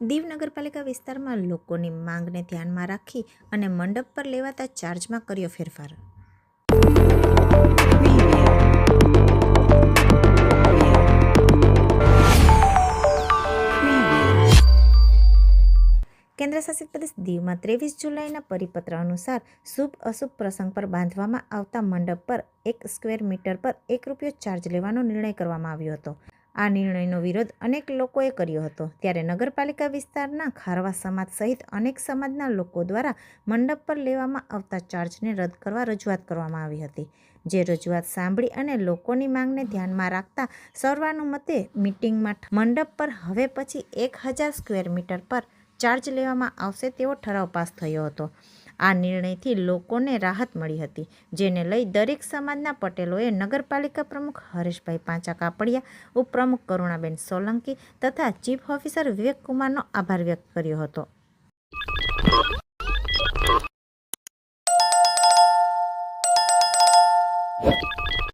દીવ નગરપાલિકા વિસ્તારમાં લોકોની માંગને ધ્યાનમાં રાખી અને મંડપ પર લેવાતા ચાર્જમાં કર્યો ફેરફાર. કેન્દ્રશાસિત પ્રદેશ દીવમાં ત્રેવીસ જુલાઈના પરિપત્ર અનુસાર શુભ અશુભ પ્રસંગ પર બાંધવામાં આવતા મંડપ પર એક સ્ક્વેર મીટર પર એક રૂપિયો ચાર્જ લેવાનો નિર્ણય કરવામાં આવ્યો હતો. આ નિર્ણયનો વિરોધ અનેક લોકોએ કર્યો હતો. ત્યારે નગરપાલિકા વિસ્તારના ખારવા સમાજ સહિત અનેક સમાજના લોકો દ્વારા મંડપ પર લેવામાં આવતા ચાર્જને રદ કરવા રજૂઆત કરવામાં આવી હતી. જે રજૂઆત સાંભળી અને લોકોની માંગને ધ્યાનમાં રાખતા સર્વાનુમતે મિટિંગમાં મંડપ પર હવે પછી એક હજાર સ્ક્વેર મીટર પર ચાર્જ લેવામાં આવશે તેવો ઠરાવ પાસ થયો હતો. આ નિર્ણયથી લોકોને રાહત મળી હતી, જેને લઈ દરેક સમાજના પટેલોએ નગરપાલિકા પ્રમુખ હરેશભાઈ પાંચા કાપડિયા, ઉપપ્રમુખ કરુણાબેન સોલંકી તથા ચીફ ઓફિસર વિવેક કુમારનો આભાર વ્યક્ત કર્યો હતો.